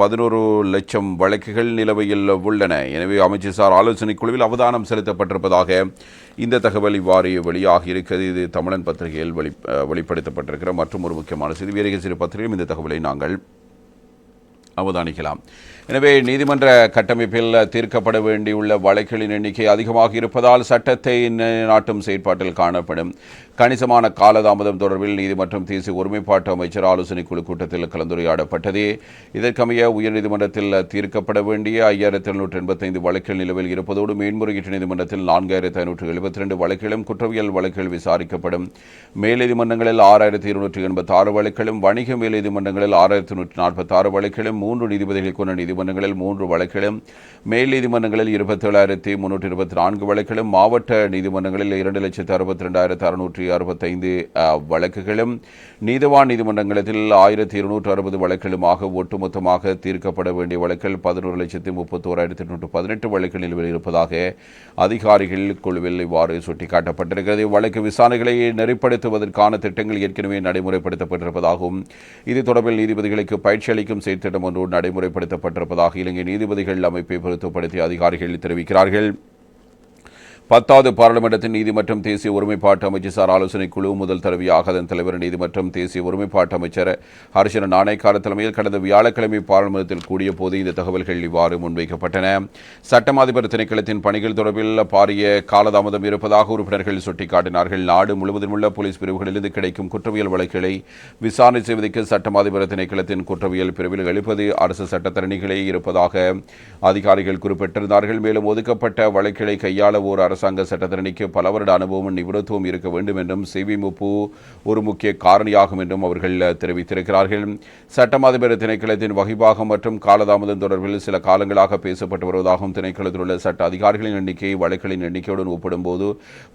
பதினோரு லட்சம் வழக்குகள் நிலுவையில் உள்ளன. எனவே அமைச்சர் ஆலோசனை குழுவில் அவதானம் செலுத்தப்பட்டிருப்பதாக இந்த தகவல் இவ்வாறு வெளியாகி இருக்கிறது. இது தமிழன் பத்திரிகையில் வெளி வெளிப்படுத்தப்பட்டிருக்கிற மற்றும் ஒரு முக்கியமான செய்தி. வேறு சிறு பத்திரிகையும் இந்த தகவலை நாங்கள் அவதானிக்கலாம். எனவே நீதிமன்ற கட்டமைப்பில் தீர்க்கப்பட வேண்டியுள்ள வழக்குகளின் எண்ணிக்கை அதிகமாக இருப்பதால் சட்டத்தை நாட்டும் செயற்பாட்டில் காணப்படும். கணிசமான காலதாமதம் தொடர்பில் நீதி மற்றும் தேசிய ஒருமைப்பாட்டு அமைச்சர் ஆலோசனை குழு கூட்டத்தில் கலந்துரையாடப்பட்டது. இதற்கமைய உயர்நீதிமன்றத்தில் தீர்க்கப்பட வேண்டிய ஐயாயிரத்தி எழுநூற்றி எண்பத்தைந்து வழக்குகள் நிலவில் இருப்பதோடு மேன்முறையீட்டு நீதிமன்றத்தில் நான்காயிரத்தி ஐநூற்று எழுபத்தி ரெண்டு வழக்குகளும் குற்றவியல் வழக்குகள் விசாரிக்கப்படும். மேல்நீதிமன்றங்களில் ஆறாயிரத்தி இருநூற்றி எண்பத்தி ஆறு வழக்குகளும் வணிக மேல் நீதிமன்றங்களில் ஆறாயிரத்தி நூற்றி நாற்பத்தி ஆறு வழக்குகளும் மூன்று நீதிபதிகள் கொண்ட நீதிமன்றங்களில் மூன்று வழக்குகளும் மேல் நீதிமன்றங்களில் இருபத்தேழாயிரத்தி முன்னூற்றி இருபத்தி நான்கு வழக்குகளும் மாவட்ட நீதிமன்றங்களில் இரண்டு லட்சத்து அறுபத்தி ரெண்டாயிரத்து அறுநூற்றி அறுபத்தைந்து வழக்குகளும் நீதவான் நீதிமன்றங்களில் ஆயிரத்தி இருநூற்று அறுபது வழக்குகளுமாக ஒட்டுமொத்தமாக தீர்க்கப்பட வேண்டிய வழக்குகள் பதினோரு லட்சத்து முப்பத்தோராயிரத்தி எட்நூற்று பதினெட்டு வழக்கு நிலுவையில் இருப்பதாக அதிகாரிகள் குழுவில் இவ்வாறு சுட்டிக்காட்டப்பட்டிருக்கிறது. வழக்கு விசாரணைகளை நெறிப்படுத்துவதற்கான திட்டங்கள் ஏற்கனவே நடைமுறைப்படுத்தப்பட்டிருப்பதாகவும் இது தொடர்பில் நீதிபதிகளுக்கு பயிற்சி அளிக்கும் செயற்திட்டம் ஒன்று நடைமுறைப்படுத்தப்பட்டிருப்பதாக இலங்கை நீதிபதிகள் அமைப்பை பொருத்தப்படுத்திய அதிகாரிகள் தெரிவிக்கிறார்கள். பத்தாவது பாராளுமன்றத்தின் நீதி மற்றும் தேசிய ஒருமைப்பாட்டு அமைச்சர் ஆலோசனை குழு முதல் தடவையாக அதன் தலைவர் நீதி மற்றும் தேசிய ஒருமைப்பாட்டு அமைச்சர் ஹர்ஷன நாணயக்கார தலைமையில் கடந்த வியாழக்கிழமை பாராளுமன்றத்தில் கூடிய போது இந்த தகவல்கள் இவ்வாறு முன்வைக்கப்பட்டன. சட்டமாதிபர் திணைக்களத்தின் பணிகள் தொடர்பில் பாரிய காலதாமதம் இருப்பதாக உறுப்பினர்கள் சுட்டிக்காட்டினார்கள். நாடு முழுவதும் உள்ள போலீஸ் பிரிவுகளிலிருந்து கிடைக்கும் குற்றவியல் வழக்குகளை விசாரணை செய்வதற்கு சட்டமாதிபர் திணைக்களத்தின் குற்றவியல் பிரிவில் எழுப்பது அரசு சட்டத்தரணிகளே இருப்பதாக அதிகாரிகள் குறிப்பிட்டிருந்தார்கள். மேலும் ஒதுக்கப்பட்ட வழக்குகளை கையாள ஓர் அரசாங்க சட்டத்தரணிக்கு பல வருட அனுபவமும் நிபுணத்துவம் இருக்க வேண்டும் என்றும் சிவி முப்பு ஒரு முக்கிய காரணியாகும் என்றும் அவர்கள் தெரிவித்திருக்கிறார்கள். சட்டமாதிபர் திணைக்களத்தின் வகிபாகம் மற்றும் காலதாமதம் தொடர்பில் சில காலங்களாக பேசப்பட்டு வருவதாகவும் திணைக்களத்தில் உள்ள சட்ட அதிகாரிகளின் எண்ணிக்கை வழக்குகளின் எண்ணிக்கையுடன் ஒப்பிடும்போது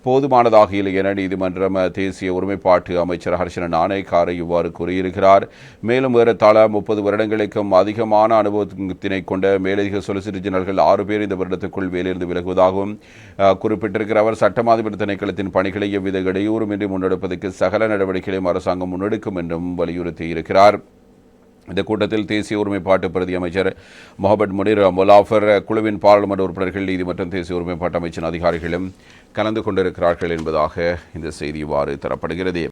போதுமானதாக இல்லை என நீதிமன்றம் தேசிய ஒருமைப்பாட்டு அமைச்சர் ஹர்ஷன நாணயக்காரை இவ்வாறு கூறியிருக்கிறார். மேலும் ஏறத்தாழ முப்பது வருடங்களுக்கும் அதிகமான அனுபவத்தினை கொண்ட மேலதிக சொலிசிட்டர் ஜெனரல்கள் ஆறு பேர் இந்த வருடத்துக்குள் வேலையிலிருந்து விலகுவதாகவும் குறிப்பிட்டிருக்கிற அவர் சட்டமாதிபர் திணைக்களத்தின் பணிகளை எவ்வித இடையூறுமின்றி முன்னெடுப்பதற்கு சகல நடவடிக்கைகளையும் அரசாங்கம் முன்னெடுக்கும் என்றும் வலியுறுத்தியிருக்கிறார். இந்த கூட்டத்தில் தேசிய ஒருமைப்பாட்டு பிரதி அமைச்சர் முகமது முனிர் முலாஃபர் குழுவின் பாராளுமன்ற உறுப்பினர்கள் நீதி மற்றும் தேசிய ஒருமைப்பாட்டு அமைச்சின் அதிகாரிகளும் கலந்து கொண்டிருக்கிறார்கள் என்பதாக இந்த செய்தி இவ்வாறு தரப்படுகிறது.